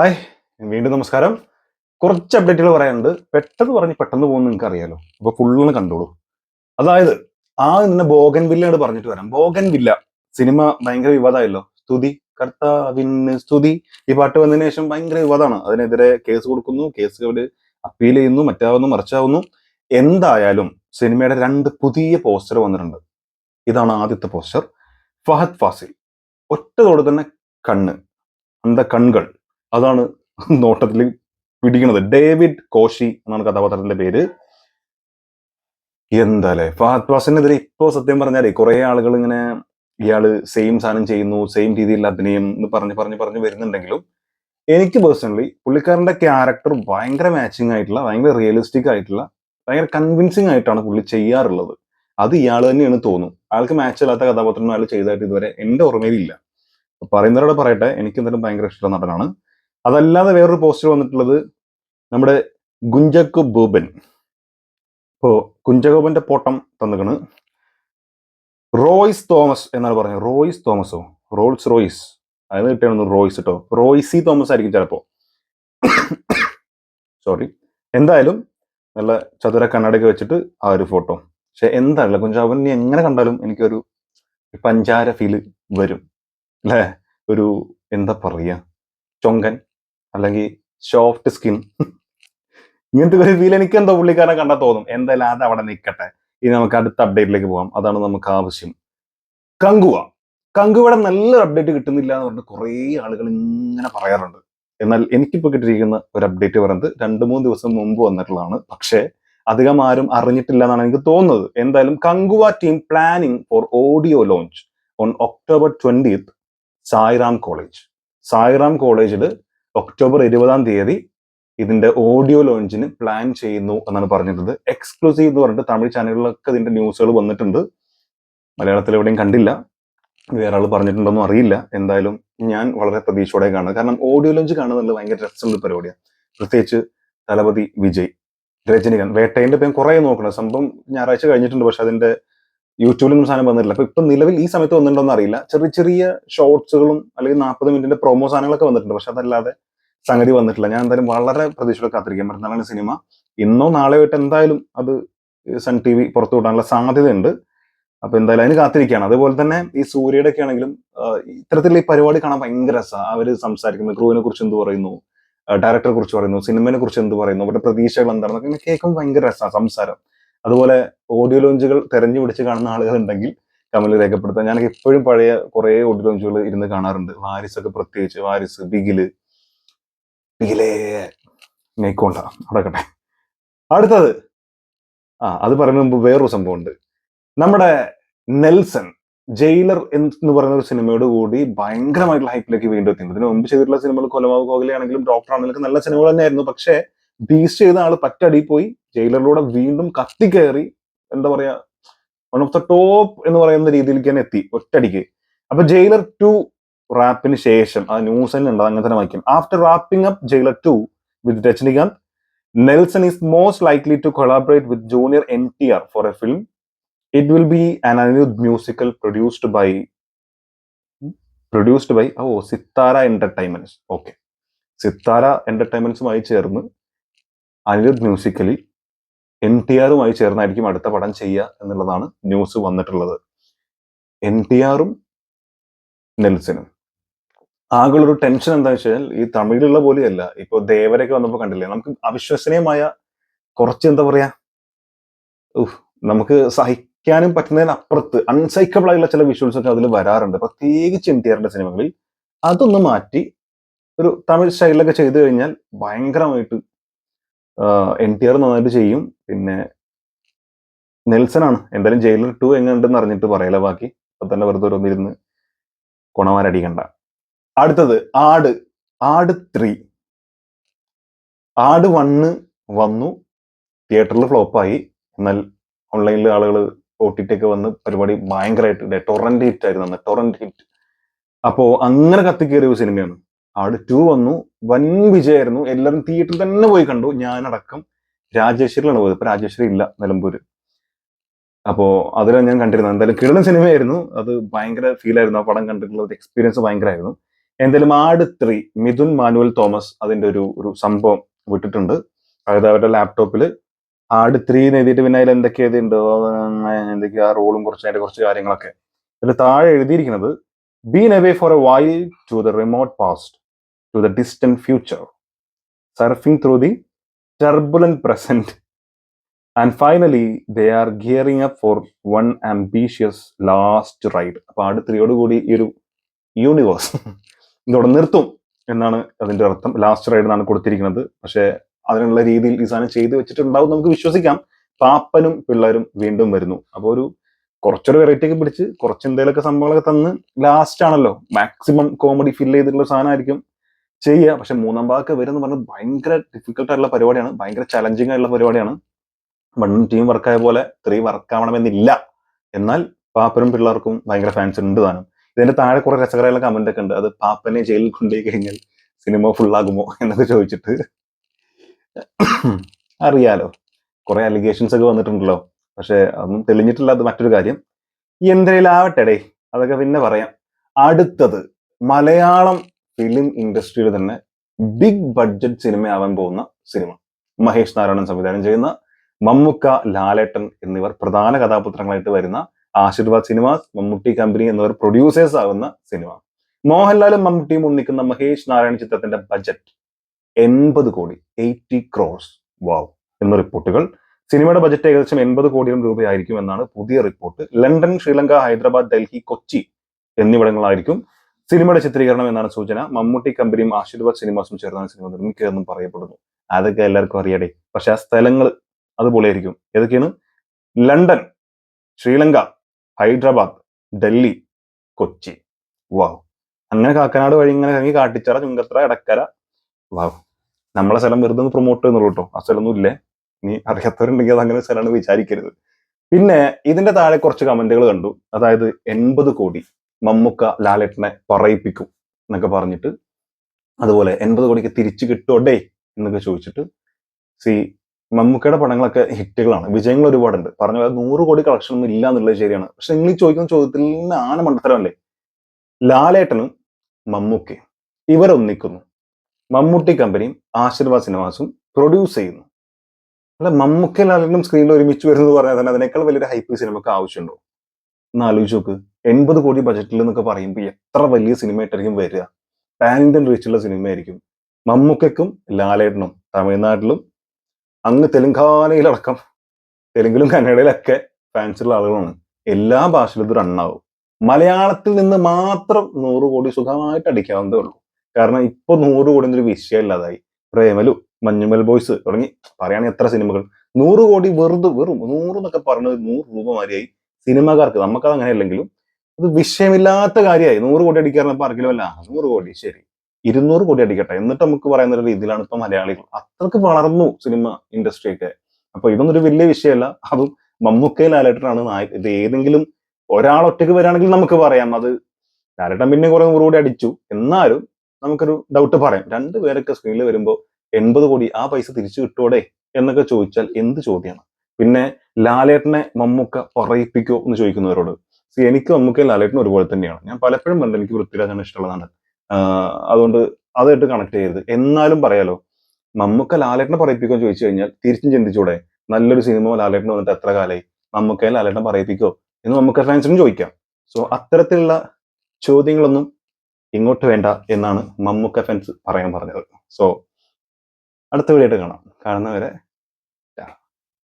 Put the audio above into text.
Hi വീണ്ടും നമസ്കാരം. കുറച്ച് അപ്ഡേറ്റുകൾ പറയാനുണ്ട്. പെട്ടെന്ന് പറഞ്ഞ് പെട്ടെന്ന് പോകുന്ന നിങ്ങൾക്ക് അറിയാലോ അപ്പൊ ഫുള്ളൊന്ന് കണ്ടോളൂ. അതായത് ആ നിന്നെ ബോഗൻ വില്ലയോട് പറഞ്ഞിട്ട് വരാം. ബോഗൻ വില്ല സിനിമ ഭയങ്കര വിവാദമായല്ലോ. സ്തുതി കർത്താവിന് സ്തുതി. ഈ പാട്ട് വന്നതിന് ശേഷം ഭയങ്കര വിവാദമാണ്. അതിനെതിരെ കേസ് കൊടുക്കുന്നു. കേസ് അവർ അപ്പീൽ ചെയ്യുന്നു മറ്റാവുന്നു മറിച്ചാവുന്നു. എന്തായാലും സിനിമയുടെ രണ്ട് പുതിയ പോസ്റ്റർ വന്നിട്ടുണ്ട്. ഇതാണ് ആദ്യത്തെ പോസ്റ്റർ ഫഹദ് ഫാസിൽ. ഒറ്റതോടെ തന്നെ കണ്ണ്. അന്ത കൺകൾ? അതാണ് നോട്ടത്തിൽ പിടിക്കുന്നത് ഡേവിഡ് കോശി എന്നാണ് കഥാപാത്രത്തിന്റെ പേര്. എന്താല്ലേ? ഫഹദ് ഫാസിനെതിരെ ഇപ്പോ സത്യം പറഞ്ഞാലേ കുറെ ആളുകൾ ഇങ്ങനെ ഇയാൾ സെയിം സാധനം ചെയ്യുന്നു സെയിം രീതിയിൽ അഭിനയം എന്ന് പറഞ്ഞ് പറഞ്ഞ് പറഞ്ഞ് വരുന്നുണ്ടെങ്കിലും എനിക്ക് പേഴ്സണലി പുള്ളിക്കാരന്റെ ക്യാരക്ടർ ഭയങ്കര മാച്ചിങ് ആയിട്ടുള്ള ഭയങ്കര റിയലിസ്റ്റിക് ആയിട്ടുള്ള ഭയങ്കര കൺവിൻസിങ് ആയിട്ടാണ് പുള്ളി ചെയ്യാറുള്ളത്. അത് ഇയാൾ തന്നെയാണ് തോന്നും. അയാൾക്ക് മാച്ച് അല്ലാത്ത കഥാപാത്രം അയാൾ ചെയ്തതായിട്ട് ഇതുവരെ എന്റെ ഓർമ്മയിലില്ല. പറയുന്നവരോട് പറയട്ടെ എനിക്ക് എന്തായാലും ഭയങ്കര ഇഷ്ടം നടനാണ്. അതല്ലാതെ വേറൊരു പോസ്റ്റർ വന്നിട്ടുള്ളത് നമ്മുടെ ഗുഞ്ചക്ക് ബൂബൻ. ഇപ്പോ കുഞ്ചകോപന്റെ പോട്ടം തന്നിക്കണ്. റോയ്സ് തോമസ് എന്നാണ് പറഞ്ഞത്. റോയ്സ് തോമസോ? Rolls Royce. അതിന് കിട്ടിയാണ് റോയ്സ് കേട്ടോ റോയ്സി തോമസ് ആയിരിക്കും ചിലപ്പോ. സോറി എന്തായാലും നല്ല ചതുര കണ്ണടയൊക്കെ വെച്ചിട്ട് ആ ഒരു ഫോട്ടോ പക്ഷെ എന്തായാലും കുഞ്ചാവൻ നീ എങ്ങനെ കണ്ടാലും എനിക്കൊരു പഞ്ചാര ഫീൽ വരും. അല്ലേ? ഒരു എന്താ പറയുക ചൊങ്കൻ. അല്ലെങ്കിൽ സോഫ്റ്റ് സ്കിൻ ഇങ്ങനത്തെ ഒരു ഫീൽ എനിക്ക് എന്തോ പുള്ളിക്കാരനെ കണ്ടാൽ തോന്നും. എന്തായാലും അത് അവിടെ നിൽക്കട്ടെ ഇനി നമുക്ക് അടുത്ത അപ്ഡേറ്റിലേക്ക് പോകാം അതാണ് നമുക്ക് ആവശ്യം. കങ്കുവ. കങ്കുവയുടെ നല്ല അപ്ഡേറ്റ് കിട്ടുന്നില്ല എന്ന് പറഞ്ഞിട്ട് കുറേ ആളുകൾ ഇങ്ങനെ പറയാറുണ്ട്. എന്നാൽ എനിക്കിപ്പോൾ കിട്ടിയിരിക്കുന്ന ഒരു അപ്ഡേറ്റ് പറയുന്നത് രണ്ട് മൂന്ന് ദിവസം മുമ്പ് വന്നിട്ടുള്ളതാണ്. പക്ഷേ അധികം ആരും അറിഞ്ഞിട്ടില്ല എന്നാണ് എനിക്ക് തോന്നുന്നത്. എന്തായാലും Kanguva team planning for audio launch on October twentieth Sairam college Sairam കോളേജിൽ ഒക്ടോബർ ഇരുപതാം തീയതി ഇതിന്റെ ഓഡിയോ ലോഞ്ചിന് പ്ലാൻ ചെയ്യുന്നു എന്നാണ് പറഞ്ഞിരുന്നത്. എക്സ്ക്ലൂസീവ് എന്ന് പറഞ്ഞിട്ട് തമിഴ് ചാനലുകളൊക്കെ ഇതിന്റെ ന്യൂസുകൾ വന്നിട്ടുണ്ട്. മലയാളത്തിൽ എവിടെയും കണ്ടില്ല. വേറെ ആൾ പറഞ്ഞിട്ടുണ്ടോന്നും അറിയില്ല. എന്തായാലും ഞാൻ വളരെ പ്രതീക്ഷയോടെ കാണുന്നത്. കാരണം ഓഡിയോ ലോഞ്ച് കാണുന്നുണ്ട് ഭയങ്കര രസമുള്ള പരിപാടിയാണ് പ്രത്യേകിച്ച് തലപതി വിജയ് രജനികാന്ത് വേട്ടേന്റെ പേര് കുറെ നോക്കണം. സംഭവം ഞായറാഴ്ച കഴിഞ്ഞിട്ടുണ്ട്. പക്ഷെ അതിന്റെ യൂട്യൂബിലൊന്നും സാധനം വന്നിട്ടില്ല. അപ്പൊ ഇപ്പൊ നിലവിൽ ഈ സമയത്ത് വന്നിട്ടുണ്ടോ അറിയില്ല. ചെറിയ ചെറിയ ഷോർട്സുകളും അല്ലെങ്കിൽ നാൽപ്പത് മിനിറ്റിന്റെ പ്രൊമോ സാധനങ്ങളൊക്കെ വന്നിട്ടുണ്ട്. പക്ഷെ അതല്ലാതെ സംഗതി വന്നിട്ടില്ല. ഞാൻ എന്തായാലും വളരെ പ്രതീക്ഷയോടെ കാത്തിരിക്കാം. മറ്റന്നാളാണ് സിനിമ. ഇന്നോ നാളെയോ ആയിട്ട് എന്തായാലും അത് സൺ ടി വി പുറത്തു വിടാനുള്ള സാധ്യതയുണ്ട്. അപ്പൊ എന്തായാലും അതിന് കാത്തിരിക്കുകയാണ്. അതുപോലെ തന്നെ ഈ സൂര്യയുടെ ഒക്കെ ആണെങ്കിലും ഇത്തരത്തിലുള്ള ഈ പരിപാടി കാണാൻ ഭയങ്കര രസമാണ് അവർ സംസാരിക്കുന്നത് ക്രൂവിനെ കുറിച്ച് എന്ത് പറയുന്നു? ഡയറക്ടറെ കുറിച്ച് പറയുന്നു. സിനിമയെ കുറിച്ച് എന്ത് പറയുന്നു? അവരുടെ പ്രതീക്ഷകൾ എന്താണെന്നൊക്കെ കേൾക്കുമ്പോൾ ഭയങ്കര രസമാണ് സംസാരം. അതുപോലെ ഓഡിയോ ലോഞ്ചുകൾ തെരഞ്ഞു പിടിച്ച് കാണുന്ന ആളുകൾ ഉണ്ടെങ്കിൽ കമലിൽ രേഖപ്പെടുത്താം. ഞാനൊക്കെ ഇപ്പോഴും പഴയ കുറെ ഓഡിയോ ലോഞ്ചുകൾ ഇരുന്ന് കാണാറുണ്ട്. വാരിസ് ഒക്കെ പ്രത്യേകിച്ച് വാരിസ് ബിഗിൽ ബിഗിലേ മേക്കോണ്ട നടക്കട്ടെ. അടുത്തത് ആ അത് പറയുന്ന മുമ്പ് വേറൊരു സംഭവം ഉണ്ട് നമ്മുടെ നെൽസൺ ജയിലർ എന്ന് പറയുന്ന ഒരു സിനിമയോട് കൂടി ഭയങ്കരമായിട്ടുള്ള ഹൈപ്പിലേക്ക് വീണ്ടും എത്തിയിട്ടുണ്ട് ഇതിന് മുമ്പ് ചെയ്തിട്ടുള്ള സിനിമകൾ കൊലമാവ് കോഹലിയാണെങ്കിലും ഡോക്ടർ ആണെങ്കിലും നല്ല സിനിമകൾ തന്നെയായിരുന്നു. പക്ഷേ ബീസ്റ്റ് ചെയ്ത ആൾ പറ്റടി പോയി ജയിലറിലൂടെ വീണ്ടും കത്തിക്കയറി എന്താ പറയാ വൺ ഓഫ് ദ ടോപ്പ് എന്ന് പറയുന്ന രീതിയിലേക്ക് തന്നെ എത്തി ഒറ്റടിക്ക്. അപ്പൊ ജയിലർ ടു റാപ്പിന് ശേഷം ആ ന്യൂസ് തന്നെ ഉണ്ട് അങ്ങനെ തന്നെ വായിക്കും. After wrapping up Jailer two with Rajinikanth Nelson is most likely to collaborate with junior N T R for a film it will be an Anirudh musical produced by produced by oh Sithara entertainments okay Sithara എന്റർടൈൻമെന്റ്സുമായി ചേർന്ന് Anirudh musically N T ആറുമായി ചേർന്നായിരിക്കും അടുത്ത പടം ചെയ്യുക എന്നുള്ളതാണ് news വന്നിട്ടുള്ളത്. N T ആറും നെൽസനും. ആകെയുള്ളൊരു tension എന്താ വെച്ചാൽ ഈ തമിഴിലുള്ള പോലെയല്ല. ഇപ്പൊ ദേവരൊക്കെ വന്നപ്പോൾ കണ്ടില്ലേ? നമുക്ക് അവിശ്വസനീയമായ കുറച്ച് എന്താ പറയാ? നമുക്ക് സഹിക്കാനും പറ്റുന്നതിനപ്പുറത്ത് അൺസൈക്കബിൾ ആയിട്ടുള്ള ചില വിഷ്വൽസ് ഒക്കെ അതിൽ വരാറുണ്ട്. പ്രത്യേകിച്ച് എൻ ടി ആറിന്റെ സിനിമകളിൽ അതൊന്ന് മാറ്റി ഒരു തമിഴ് സ്റ്റൈലിലൊക്കെ ചെയ്തു കഴിഞ്ഞാൽ ഭയങ്കരമായിട്ട് എൻ ടി ആർ നന്നായിട്ട് ചെയ്യും. പിന്നെ നെൽസൺ ആണ് എന്തായാലും ജയിലർ ടു എങ്ങനെയുണ്ടെന്ന് അറിഞ്ഞിട്ട് പറയല ബാക്കി. അപ്പൊ തന്നെ വെറുതെ ഓരോന്നിരുന്ന് കുണമാരടിക്കണ്ട അടുത്തത് ആട്. ആട് ത്രീ ആട് വണ്ണ് വന്നു. തിയേറ്ററിൽ ഫ്ലോപ്പായി. എന്നാൽ ഓൺലൈനിൽ ആളുകൾ ഒ ടി ടി ഒക്കെ വന്ന് പരിപാടി ഭയങ്കരമായിട്ട് ടൊറന്റ് ഹിറ്റ് ആയിരുന്നു ടൊറന്റ് ഹിറ്റ് അപ്പോ അങ്ങനെ കത്തിക്കേറിയ ഒരു സിനിമയാണ്. ആട് ടു വന്നു. വൻ വിജയമായിരുന്നു. എല്ലാവരും തിയേറ്ററിൽ തന്നെ പോയി കണ്ടു. ഞാനടക്കം രാജേശ്വരിലാണ് പോയത്. ഇപ്പൊ രാജേശ്വരി ഇല്ല നിലമ്പൂര്. അപ്പോ അതിലാണ് ഞാൻ കണ്ടിരുന്നത്. എന്തായാലും കിടലൻ സിനിമയായിരുന്നു. അത് ഭയങ്കര ഫീൽ ആയിരുന്നു. ആ പടം കണ്ടിട്ടുള്ള ഒരു എക്സ്പീരിയൻസ് ഭയങ്കരമായിരുന്നു. എന്തായാലും ആട് ത്രീ മിഥുൻ മാനുവൽ തോമസ് അതിന്റെ ഒരു ഒരു സംഭവം വിട്ടിട്ടുണ്ട്. അതായത് അവരുടെ ലാപ്ടോപ്പിൽ ആട് ത്രീ എഴുതിയിട്ട് പിന്നെ അതിൽ എന്തൊക്കെ എഴുതിയിട്ടുണ്ട്? എന്തൊക്കെയാ? റോളും കുറച്ച് അതിന്റെ കുറച്ച് കാര്യങ്ങളൊക്കെ. അതിൽ താഴെ എഴുതിയിരിക്കുന്നത് been away for a while to the remote past to the distant future, surfing through the turbulent present. And finally they are gearing up for one ambitious last ride അപ്പൊ ആട് കൂടി ഈ ഒരു യൂണിവേഴ്സ് ഇതോടെ നിർത്തും എന്നാണ് അതിന്റെ അർത്ഥം. ലാസ്റ്റ് റൈഡ് എന്നാണ് കൊടുത്തിരിക്കുന്നത്. പക്ഷേ അതിനുള്ള രീതിയിൽ ഈ സാധനം ചെയ്തു വെച്ചിട്ടുണ്ടാവും നമുക്ക് വിശ്വസിക്കാം. പാപ്പനും പിള്ളേരും വീണ്ടും വരുന്നു. അപ്പോൾ ഒരു കുറച്ചൊരു വെറൈറ്റി ഒക്കെ പിടിച്ച് കുറച്ച് എന്തെങ്കിലുമൊക്കെ സംഭവങ്ങളൊക്കെ തന്ന് ലാസ്റ്റ് ആണല്ലോ. മാക്സിമം കോമഡി ഫിൽ ചെയ്തിട്ടുള്ള സാധനമായിരിക്കും. ചെയ്യുക പക്ഷെ മൂന്നാം ഭാഗമൊക്കെ എന്ന് പറഞ്ഞാൽ ഭയങ്കര ഡിഫിക്കൽട്ട് ആയിട്ടുള്ള പരിപാടിയാണ്. ഭയങ്കര ചലഞ്ചിങ് ആയിട്ടുള്ള പരിപാടിയാണ്. വൺ ടീം വർക്കായ പോലെ ത്രീ വർക്ക് ആവണമെന്നില്ല. എന്നാൽ പാപ്പനും പിള്ളേർക്കും ഭയങ്കര ഫാൻസ് ഉണ്ട് താനും. ഇതിന്റെ താഴെ കുറെ രസകരമായ കമന്റ് ഒക്കെ ഉണ്ട്. അത് പാപ്പനെ ജയിലിൽ കൊണ്ടുപോയി കഴിഞ്ഞാൽ സിനിമ ഫുൾ ആകുമോ എന്നൊക്കെ ചോദിച്ചിട്ട്. അറിയാലോ. കുറെ അലിഗേഷൻസ് ഒക്കെ വന്നിട്ടുണ്ടല്ലോ. പക്ഷെ അതൊന്നും തെളിഞ്ഞിട്ടില്ല. അത് മറ്റൊരു കാര്യം. എന്തരയിലാവട്ടെ ഡേ അതൊക്കെ പിന്നെ പറയാം. അടുത്തത് മലയാളം ഫിലിം ഇൻഡസ്ട്രിയിൽ തന്നെ ബിഗ് ബഡ്ജറ്റ് സിനിമയാവാൻ പോകുന്ന സിനിമ മഹേഷ് നാരായണൻ സംവിധാനം ചെയ്യുന്ന മമ്മുക്ക ലാലേട്ടൻ എന്നിവർ പ്രധാന കഥാപാത്രങ്ങളായിട്ട് വരുന്ന ആശീർവാദ് സിനിമാസ് മമ്മൂട്ടി കമ്പനി എന്നിവർ പ്രൊഡ്യൂസേഴ്സ് ആകുന്ന സിനിമ മോഹൻലാലും മമ്മൂട്ടിയും ഒന്നിക്കുന്ന മഹേഷ് നാരായണൻ ചിത്രത്തിന്റെ ബജറ്റ് എൺപത് കോടി എയ്റ്റി ക്രോസ് വാവ് എന്ന റിപ്പോർട്ടുകൾ. സിനിമയുടെ ബജറ്റ് ഏകദേശം എൺപത് കോടിയും രൂപയായിരിക്കും എന്നാണ് പുതിയ റിപ്പോർട്ട്. ലണ്ടൻ ശ്രീലങ്ക ഹൈദരാബാദ് ഡൽഹി കൊച്ചി എന്നിവിടങ്ങളായിരിക്കും സിനിമയുടെ ചിത്രീകരണം എന്നാണ് സൂചന. മമ്മൂട്ടി കമ്പനിയും ആശീർവാദ് സിനിമാസും ചേർന്നാണ് സിനിമ നിർമ്മിക്കുകയെന്നും പറയപ്പെടുന്നു. അതൊക്കെ എല്ലാവർക്കും അറിയടേ. പക്ഷെ ആ സ്ഥലങ്ങൾ അതുപോലെയായിരിക്കും ഏതൊക്കെയാണ്? ലണ്ടൻ ശ്രീലങ്ക ഹൈദരാബാദ് ഡൽഹി കൊച്ചി. വാവ് അങ്ങനെ കാക്കനാട് വഴി ഇങ്ങനെ കറങ്ങി കാട്ടിച്ചറ ചുങ്കത്ര ഇടക്കര വാവ് നമ്മളെ സ്ഥലം വെറുതെ ഒന്ന് പ്രൊമോട്ട് ചെയ്യുന്നുള്ളൂ കേട്ടോ. ആ സ്ഥലമൊന്നും ഇല്ലേ? നീ അറിയാത്തവരുണ്ടെങ്കിൽ അത് അങ്ങനെ സ്ഥലമാണ് വിചാരിക്കരുത്. പിന്നെ ഇതിന്റെ താഴെ കുറച്ച് കമന്റുകൾ കണ്ടു. അതായത് എൺപത് കോടി. മമ്മുക്ക ലാലേട്ടനെ പറയിപ്പിക്കും എന്നൊക്കെ പറഞ്ഞിട്ട് അതുപോലെ എൺപത് കോടിക്ക് തിരിച്ചു കിട്ടുമോടേ എന്നൊക്കെ ചോദിച്ചിട്ട് സി മമ്മൂക്കയുടെ പടങ്ങളൊക്കെ ഹിറ്റുകളാണ്. വിജയങ്ങൾ ഒരുപാടുണ്ട്. പറഞ്ഞ നൂറ് കോടി കളക്ഷൻ ഒന്നും ഇല്ല എന്നുള്ളത് ശരിയാണ്. പക്ഷെ നിങ്ങൾ ചോദിക്കുന്ന ചോദ്യത്തിൽ നിന്ന് ആന മണ്ടത്തരമല്ലേ? ലാലേട്ടനും മമ്മൂക്കയും ഇവരൊന്നിക്കുന്നു. മമ്മൂട്ടി കമ്പനിയും ആശീർവാദ് സിനിമാസും പ്രൊഡ്യൂസ് ചെയ്യുന്നു. അല്ല മമ്മൂക്ക ലാലേട്ടനും സ്ക്രീനിൽ ഒരുമിച്ച് വരുന്നത് പറഞ്ഞാൽ തന്നെ അതിനേക്കാൾ വലിയൊരു ഹൈപ്പ് സിനിമക്ക് ആവശ്യമുണ്ടോ? ഒന്ന് ആലോചിച്ച് നോക്ക്. എൺപത് കോടി ബജറ്റിൽ എന്നൊക്കെ പറയുമ്പോൾ എത്ര വലിയ സിനിമയായിട്ടായിരിക്കും വരിക? പാൻ ഇന്ത്യൻ സിനിമ ആയിരിക്കും. മമ്മൂക്കും ലാലേട്ടനും തമിഴ്നാട്ടിലും അങ്ങ് തെലുങ്കാനയിലടക്കം തെലുങ്കിലും കന്നഡയിലൊക്കെ ഫാൻസുള്ള ആളുകളാണ്. എല്ലാ ഭാഷയിലും ഇത് റണ്ണാവും മലയാളത്തിൽ നിന്ന് മാത്രം നൂറ് കോടി സുഖമായിട്ട് അടിക്കാവുന്നതേ ഉള്ളൂ. കാരണം ഇപ്പൊ നൂറ് കോടി എന്നൊരു വിഷയമില്ലാതായി പ്രേമലു മഞ്ഞുമൽ ബോയ്സ് തുടങ്ങി. പറയുകയാണെങ്കിൽ എത്ര സിനിമകൾ നൂറ് കോടി വെറുതെ വെറും നൂറ് എന്നൊക്കെ പറഞ്ഞത് നൂറ് രൂപ മാതിരിയായി സിനിമക്കാർക്ക് നമുക്കത് അങ്ങനെ അല്ലെങ്കിലും അത് വിഷയമില്ലാത്ത കാര്യമായി. നൂറ് കോടി അടിക്കാറുണ്ട് ആർക്കെങ്കിലും അല്ല. നൂറ് കോടി ശരി. ഇരുന്നൂറ് കോടി അടിക്കട്ടെ. എന്നിട്ട് നമുക്ക് പറയുന്ന ഒരു രീതിയിലാണ് ഇപ്പൊ മലയാളികൾ. അത്രയ്ക്ക് വളർന്നു സിനിമ ഇൻഡസ്ട്രി ഒക്കെ അപ്പൊ ഇതൊന്നും ഒരു വലിയ വിഷയമല്ല. അതും മമ്മൂക്കയെ ലാലേട്ടനാണ് നായകൻ ഇത് ഏതെങ്കിലും ഒരാൾ ഒറ്റയ്ക്ക് വരാണെങ്കിൽ നമുക്ക് പറയാം. അത് ലാലേട്ടൻ പിന്നെ കുറെ നൂറ് കോടി അടിച്ചു. എന്നാലും നമുക്കൊരു ഡൗട്ട് പറയാം. രണ്ടുപേരൊക്കെ സ്ക്രീനിൽ വരുമ്പോൾ എൺപത് കോടി ആ പൈസ തിരിച്ചു കിട്ടോടെ എന്നൊക്കെ ചോദിച്ചാൽ എന്ത് ചോദ്യമാണ്? പിന്നെ ലാലേട്ടനെ മമ്മൂക്ക പറയിപ്പിക്കോ എന്ന് ചോദിക്കുന്നവരോട് See, എനിക്ക് മമ്മൂക്കയും ലാലേട്ടനും ഒരുപോലെ തന്നെയാണ്. ഞാൻ പലപ്പോഴും പറഞ്ഞു എനിക്ക് പൃഥ്വിരാജാണ് ഇഷ്ടമുള്ളതാണ്. അതുകൊണ്ട് അതായിട്ട് കണക്ട് ചെയ്യരുത്. എന്നാലും പറയാലോ മമ്മൂക്ക ലാലേട്ടനെ പറയിപ്പിക്കോ ചോദിച്ചു കഴിഞ്ഞാൽ തിരിച്ചും ചിന്തിച്ചൂടെ. നല്ലൊരു സിനിമ ലാലേട്ടൻ വന്നിട്ട് എത്ര കാലമായി മമ്മൂക്കയെ ലാലേട്ടനെ പറയിപ്പിക്കോ എന്ന് മമ്മൂക്ക ഫാൻസിനും ചോദിക്കാം. സോ അത്തരത്തിലുള്ള ചോദ്യങ്ങളൊന്നും ഇങ്ങോട്ട് വേണ്ട എന്നാണ് മമ്മൂക്ക ഫാൻസ് പറയാൻ പറഞ്ഞത്. സോ അടുത്ത വീഡിയോ കാണാം. കാണുന്നവരെ